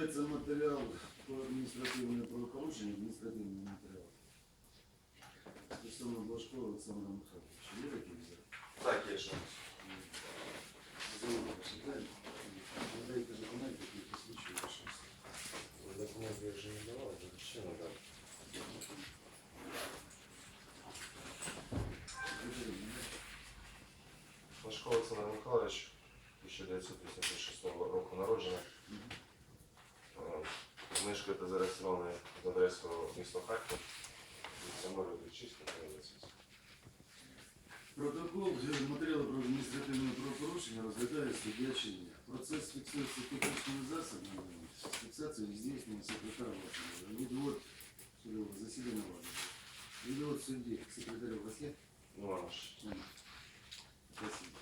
Розглядається матеріал по адміністративне правопорушення, адміністративний матеріал. Стосовно Блажкова Олександра Михайловича. Є якісь взяв? Так, є що. Мешкає та зареєстрований з адресою місто Харків. Вулиця 036, Протокол е, матеріалу про адміністративне правопорушення розглядає суддя Черняк. Процес фіксується технічними засобами. Фіксацію здійснює секретар Власенко. Відвод судового засідання влади. Відвод судді секретаря у вас є? Ну, ж. Спасибо.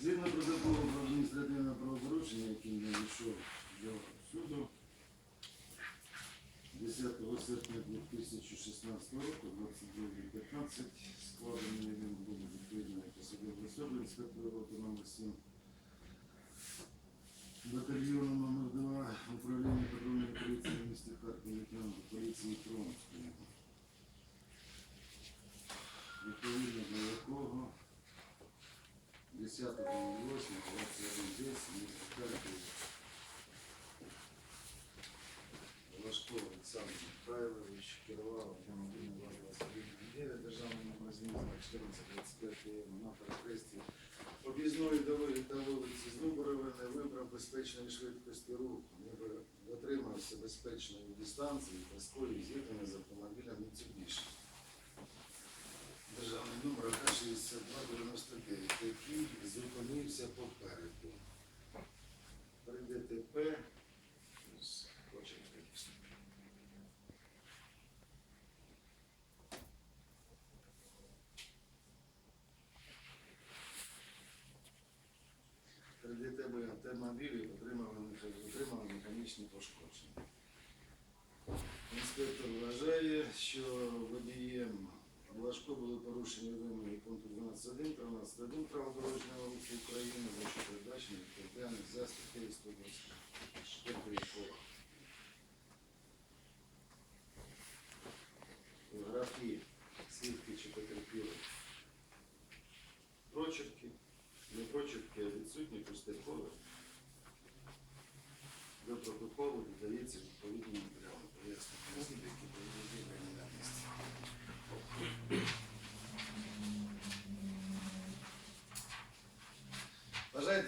Згідно протоколу про адміністративне правопорушення, який надійшов до суду 10 серпня 2016 року, 22.15, складений він був відповідно посадової особи інспектора роти номер 7 батальйону номер 2 управління патрульної поліції в місті Харкові, лейтенанту поліції Тромської. Відповідно до якого 10 8 21 Михайлович керував автомобілем ВАЗ-21 державним номер зміни 1425 на перехресті об'їзної дороги та вулиці Зуборова не вибрав безпечної швидкості руху, не дотримався безпечної дистанції та скорі з'єднання з автомобілем Mitsubishi. Державний номер АК-6299, який зупинився попереду. механічні пошкодження. Інспектор вважає, що водієм важко були порушені вимоги пункту 12.1, 13 право дорожнього руху України за що передачі територіальних засобів 424.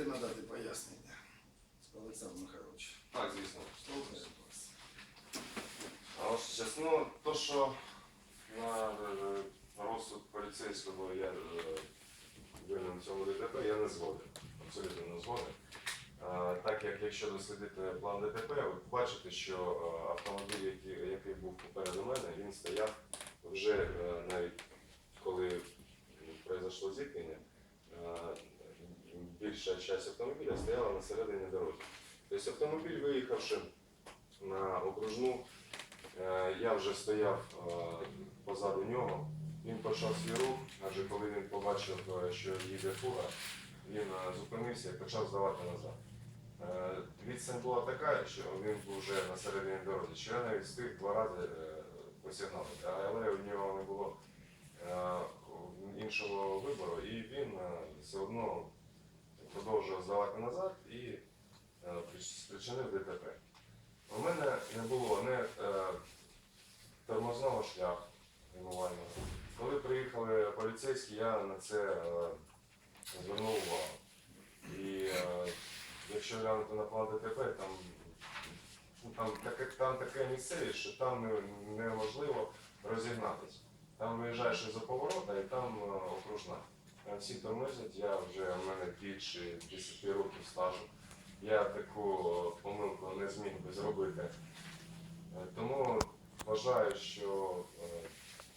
Бажаєте надати пояснення, Олександр Михайлович? Так, звісно. Слухаю вас. А ось чесно, то, що на е, розсуд поліцейського я е, винен цьому ДТП, я не згоден. Абсолютно не згоден. Е, Так як якщо дослідити план ДТП, ви побачите, що е, автомобіль, який, який був попереду мене, він стояв вже е, навіть коли произошло зіткнення, е, більша частина автомобіля стояла на середині дороги. Тобто автомобіль, виїхавши на окружну, Е, Я вже стояв е, позаду нього. Він почав свій рух, адже коли він побачив, е, що їде фура, він зупинився і почав здавати назад. Відстань була така, що він був вже на середині дороги, що я навіть встиг два рази е, але у нього не було іншого вибору, і він все одно продовжував здавати назад і е, спричинив ДТП. У мене не було не е, тормозного шляху гальмувального. Коли приїхали поліцейські, я на це е, звернув увагу. І якщо глянути на план ДТП, там, ну, там, таке, там таке місцевість, що там не- неможливо розігнатися. Там виїжджаєш із-за поворота і там окружна. Там всі тормозять, я вже у мене більше 10 років стажу. Я таку е, помилку не зміг би зробити. Е, Тому вважаю, що е,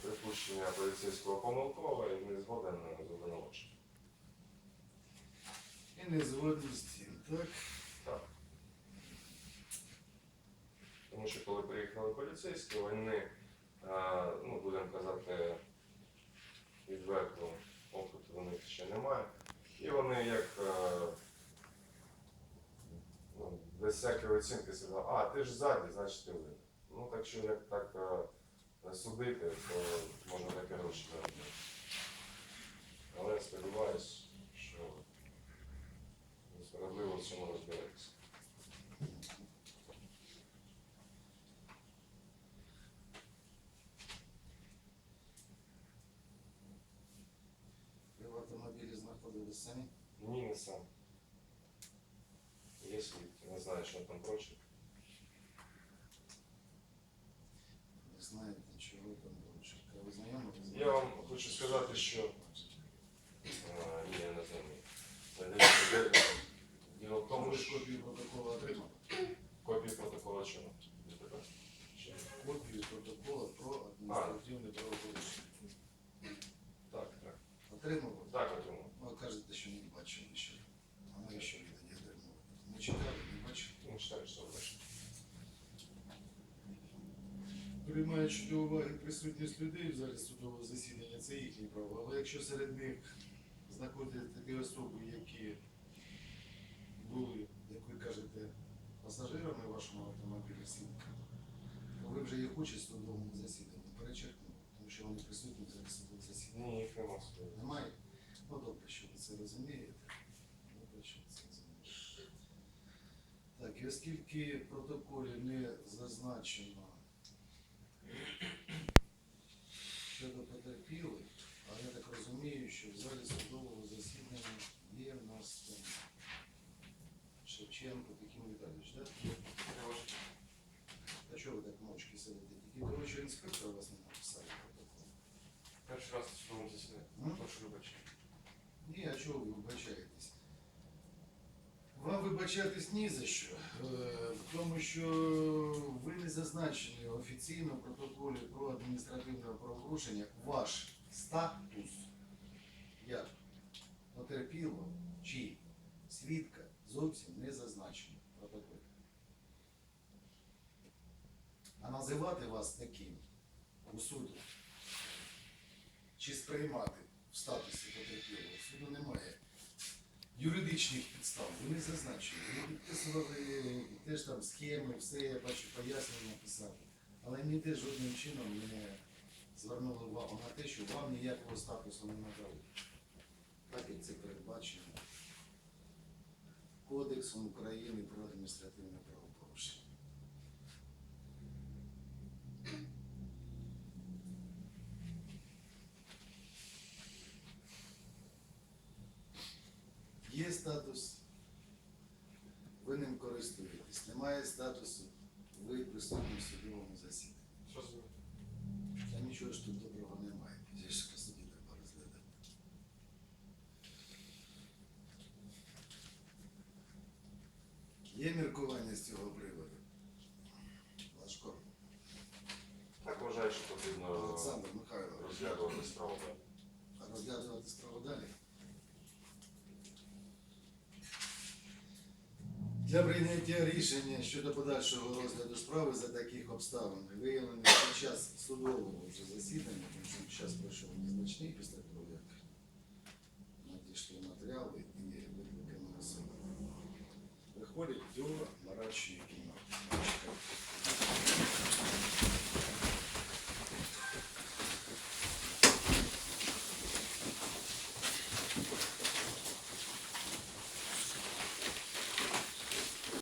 припущення поліцейського помилкове і не згоден з обвинуваченням. І не згоден з тим, так? Так. Тому що коли приїхали поліцейські, вони, е, ну, будемо казати, відверто опиту у них ще немає. І вони як е, без всякої оцінки сказав, а ти ж ззаді, значить ти винен. Ну так що як так е, судити, то можна таке гроші заробити. Але я сподіваюся, що справедливо в цьому розбереться. Автомобілі знаходились самі? свідки, не знаю, що там проче. Не знаєте, чого там було. Ви знайомі? Я вам хочу сказати, що А, ні, я не знаю. Це дивіться, де- Діло в тому, Ви ж що копію протоколу отримали? копії протоколу чого? ДТП? Чи- Копію протоколу про адміністративне правопорушення. Так, так. Отримали? Приймаючи до уваги присутність людей в залі судового засідання, це їхні права. Але якщо серед них знаходяться такі особи, які були, як ви кажете, пасажирами вашого автомобіля свідками, то ви вже їх участь в судовому засіданні перечеркнули, тому що вони присутні в залі судового засідання. Ні, їх нема. Немає? Ну добре, що ви це розумієте. Добре, що ви це розумієте. Так, і оскільки в протоколі не зазначено щодо потерпілих, а я так розумію, що в залі судового засідання є в нас там Шевченко Пекін Віталійович, так? А чого ви так мовчки сидите? Тільки того, що інспектор вас не написав протокол. Перший раз в судовому засіданні. М? Прошу вибачення. Ні, а чого ви вибачаєтесь? Вам вибачатись ні за що. Е, тому, що ви не зазначені офіційно в протоколі про адміністративне правопорушення ваш статус як потерпілого чи свідка зовсім не зазначено в протоколі. А називати вас таким у суду чи сприймати в статусі потерпілого суду немає юридичних підстав. Вони зазначили. Вони підписували теж там схеми, все, я бачу, пояснення писали. Але ніде жодним чином не звернули увагу на те, що вам ніякого статусу не надали. Так як це передбачено Кодексом України про адміністративне правопорушення. Є статус, ви ним користуєтесь. Немає статусу, ви присутні в судовому засіданні. Та нічого ж тут доброго немає. По суді треба розглядати. Є міркування з цього приводу? Лашко, Так вважаю, що потрібно Олександр Михайлович, розглядувати справу. далі. а розглядувати справу далі? Для прийняття рішення щодо подальшого розгляду справи за таких обставин, виявлених під час судового вже засідання, тому що час пройшов незначний після того, як надійшли матеріали і викликані особи, виходять до нарадчої кімнати.